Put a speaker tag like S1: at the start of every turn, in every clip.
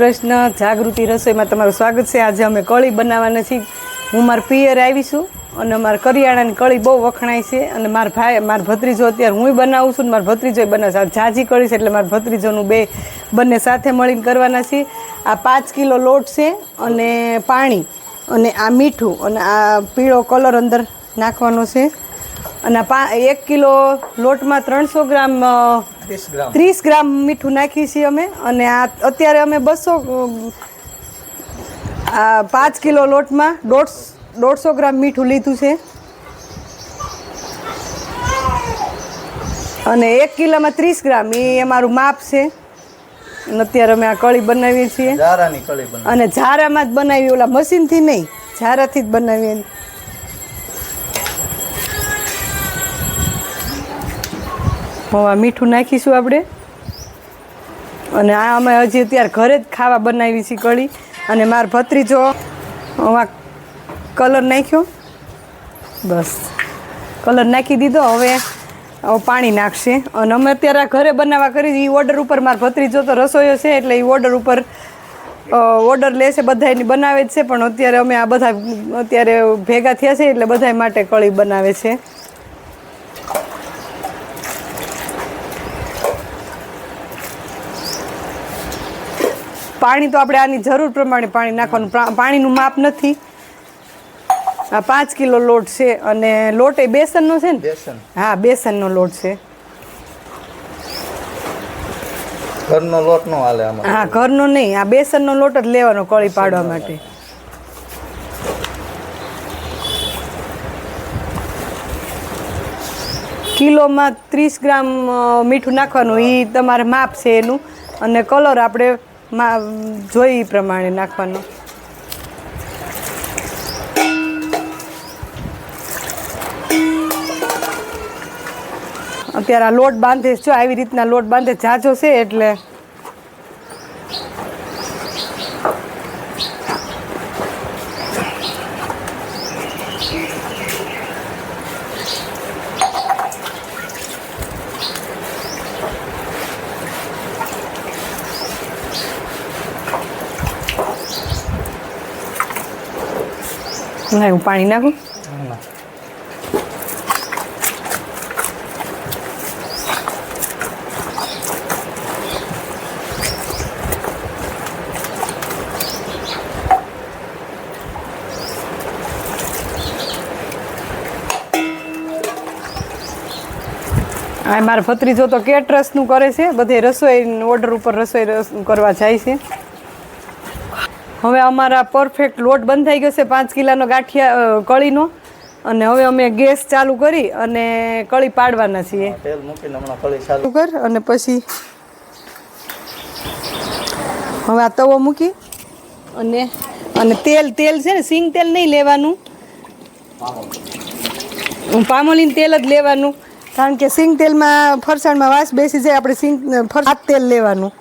S1: પ્રશ્ન, જાગૃતિ રસોઈમાં તમારું સ્વાગત છે. આજે અમે કળી બનાવવાના છીએ. હું મારા પિયર આવીશું અને મારા કરિયાણાની કળી બહુ વખણાય છે અને મારા ભાઈ, મારા ભત્રીજો અત્યારે હું બનાવું છું ને મારા ભત્રીજો બનાવશે આ જાજી કળી છે એટલે મારા ભત્રીજોનું બે બંને સાથે મળીને કરવાના છીએ. આ પાંચ કિલો લોટ છે અને પાણી અને આ મીઠું અને આ પીળો કલર અંદર નાખવાનો છે. અને પા, એક કિલો લોટમાં ત્રણસો ગ્રામ
S2: ત્રીસ ગ્રામ.
S1: મીઠું નાખીએ છીએ અમે અને આ અત્યારે અમે બસો આ પાંચ કિલો લોટમાં દોઢ દોઢસો ગ્રામ મીઠું લીધું છે. અને એક કિલોમાં ત્રીસ ગ્રામ એ અમારું માપ છે. અને અત્યારે અમે આ કળી બનાવીએ છીએ. અને ઝારામાં જ બનાવી ઓલા મશીનથી નહીં ઝારાથી જ બનાવીએ. હવે મીઠું નાખીશું આપણે. અને આ અમે હજી અત્યારે ઘરે જ ખાવા બનાવી છે કળી અને મારો ભત્રીજો આ કલર નાખ્યો. બસ. કલર નાખી દીધો, હવે પાણી નાખશે. અને અમે અત્યારે આ ઘરે બનાવવા કરી એ ઓર્ડર ઉપર મારા ભત્રીજો તો રસોઈયો છે, એટલે એ ઓર્ડર ઉપર ઓર્ડર લે છે બધા એની બનાવે જ છે, પણ અત્યારે અમે આ બધા અત્યારે ભેગા થયા છે, એટલે બધા માટે કળી બનાવે છે. પાણી તો આપણે આની જરૂર પ્રમાણે પાણી નાખવાનું. પાણીનું માપ નથી. આ પાંચ કિલો લોટ છે અને લોટ એ બેસનનો છે ને? હા બેસનનો લોટ છે.
S2: ઘરનો લોટ નો હાલે આમાં.
S1: હા ઘરનો નહીં. આ બેસનનો લોટ જ લેવાનો કળી પાડવા માટે. કિલોમાં ત્રીસ ગ્રામ મીઠું નાખવાનું. એ તમારે માપ છે એનું. અને કલર આપણે જોઈ ઈ પ્રમાણે નાખવાનો. અત્યારે આ લોટ બાંધે જો આવી રીતના લોટ બાંધે જાજો છે એટલે ના હું પાણી નાખું? મારા ભત્રીજો તો કેટરસનું કરે છે, બધે રસોઈ ઓર્ડર ઉપર રસોઈ રસ કરવા જાય છે. હવે અમારા પરફેક્ટ લોટ બંધાઈ ગયો છે પાંચ કિલાનો ગાંઠિયા કળીનો. અને હવે અમે ગેસ ચાલુ કરી અને કળી પાડવાના છીએ.
S2: તેલ મૂકીને હમણાં કળી ચાલુ.
S1: કર અને પછી હવે આ તવો મૂકી અને અને તેલ તેલ છે ને સિંગ તેલ નહીં લેવાનું. પામોલીન તેલ જ લેવાનું. કારણ કે સિંગ તેલમાં ફરસાણમાં વાસ બેસી જાય આપણે સિંગ ફરસાણ તેલ લેવાનું.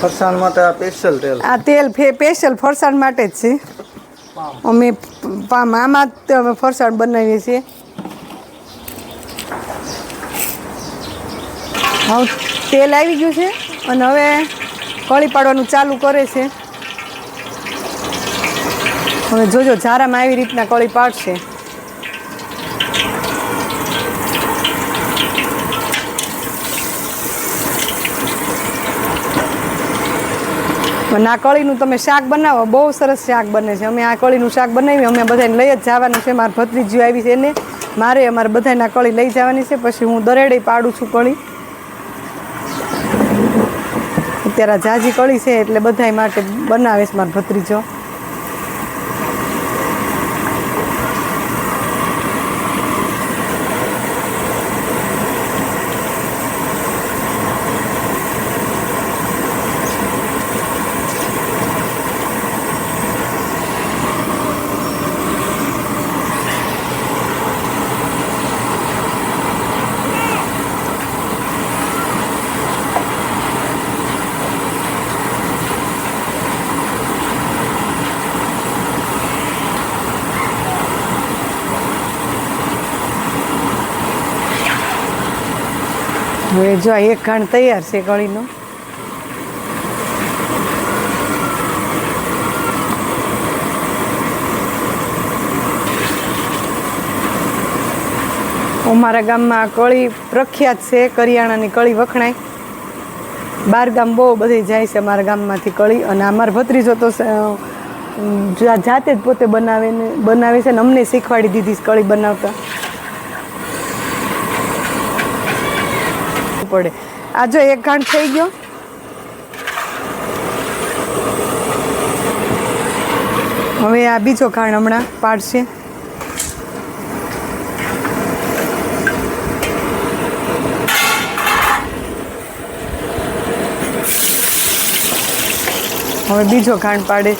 S2: ફરસાણ માટે આ સ્પેશિયલ તેલ?
S1: આ તેલ સ્પેશિયલ ફરસાણ માટે જ છે. અમે આમાં જ અમે ફરસાણ બનાવીએ છીએ. હવે તેલ આવી ગયું છે અને હવે કળી પાડવાનું ચાલુ કરે છે. હવે જોજો, ઝારામાં આવી રીતના કળી પાડશે. આ કળીનું તમે શાક બનાવો, બહુ સરસ શાક બને છે. અમે આ કળીનું શાક બનાવી અમે બધાને લઈ જ જવાનું છે. મારા ભત્રીજીઓ આવી છે એને. મારે અમારે બધાને આ કળી લઈ જવાની છે. પછી હું દરેડે પાડું છું કળી. અત્યારે જાજી કળી છે એટલે બધાય માટે બનાવે છે મારો ભત્રીજો. હવે જો એક ઘાણ તૈયાર છે કળીનો. અમારા ગામમાં કળી પ્રખ્યાત છે, કરિયાણાની કળી વખણાય. બાર ગામ બહુ બધી જાય છે અમારા ગામમાંથી કળી અને અમારા ભત્રીજો તો જાતે જ પોતે બનાવે બનાવે છે ને અમને શીખવાડી દીધી કળી બનાવતા. પડે. આ જો એક ઘાંટ થઈ ગયો. હવે આ બીજો ઘાણ હમણાં પાડશે. હવે બીજો ખાંડ પાડે.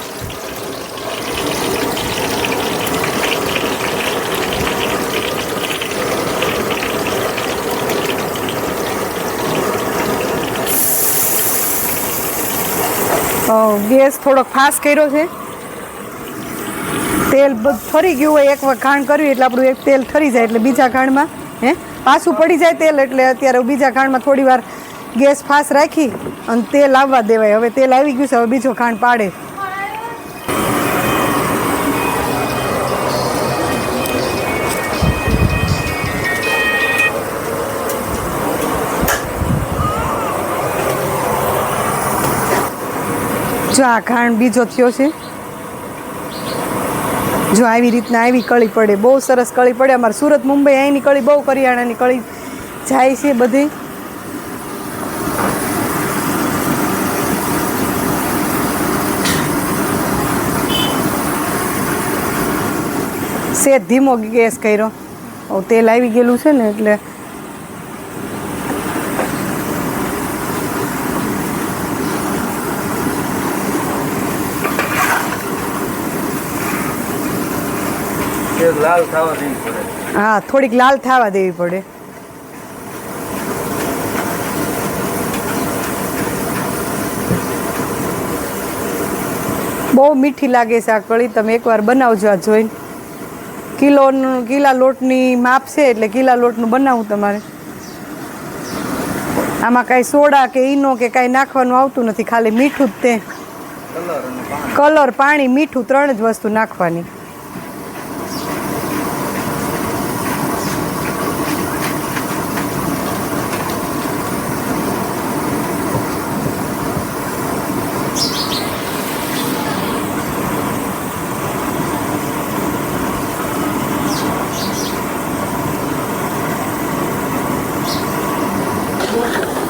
S1: ગેસ થોડોક ફાસ્ટ કર્યો છે. તેલ ઠરી ગયું હોય એક વખત ખાંડ કર્યું એટલે આપણું એક તેલ ઠરી જાય એટલે બીજા ખાંડમાં હે? પાછું પડી જાય તેલ એટલે અત્યારે બીજા ખાંડમાં થોડી વાર ગેસ ફાસ્ટ રાખી અને તેલ આવવા દેવાય. હવે તેલ આવી ગયું છે, હવે બીજો ખાંડ પાડે. જો આ ખાંડ બીજો થયો છે. જો આવી રીતના આવી કળી પડે, બહુ સરસ કળી પડે. અમારે સુરત, મુંબઈ અહીંની કળી બહુ કરિયાણાની કળી જાય છે બધી. સેજ ધીમો ગેસ કર્યો. તેલ આવી ગયેલું છે ને એટલે
S2: લાલ થવા દેવી પડે.
S1: હા થોડીક લાલ થવા દેવી પડે. બહુ મીઠી લાગે છે આ કળી. તમે એકવાર બનાવજો આ જોઈને. કિલોનું કિલા લોટની માપ છે એટલે કિલા લોટનું બનાવવું તમારે. આમાં કાંઈ સોડા કે ઈનો કે કાંઈ નાખવાનું આવતું નથી ખાલી મીઠું જ તે.
S2: કલર પાણી
S1: મીઠું ત્રણ જ વસ્તુ નાખવાની.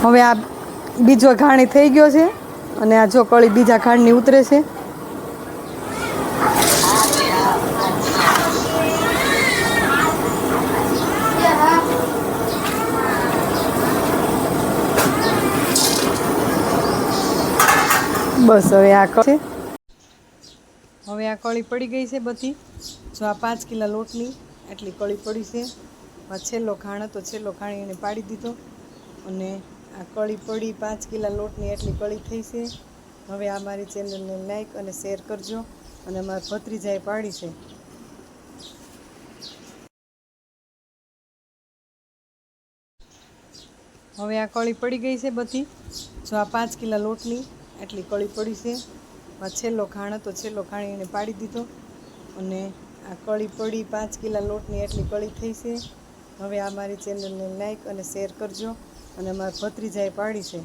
S1: હવે આ બીજો ઘાણી થઈ ગયો છે અને આ જો કળી બીજા ખાંડની ઉતરે છે. બસ હવે આ કળી હવે આ કળી પડી ગઈ છે બધી. જો આ પાંચ કિલા લોટની એટલી કળી પડી છે. છેલ્લો ખાણ હતો, છેલ્લો ખાણી એને પાડી દીધો. અને આ કળી પડી પાંચ કિલા લોટની એટલી કળી થઈ છે. હવે આ મારી ચેનલને લાઈક અને શેર કરજો અને મારા ભત્રીજાએ પાડી છે. હવે આ કળી પડી ગઈ છે બધી. જો આ પાંચ કિલા લોટની એટલી કળી પડી છે. આ છેલ્લો ખાણ હતો, છેલ્લો ખાણી એને પાડી દીધો. અને આ કળી પડી પાંચ કિલા લોટની એટલી કળી થઈ છે. હવે આ મારી ચેનલને લાઈક અને શેર કરજો. અને મારા ભત્રીજાએ પાડી છે.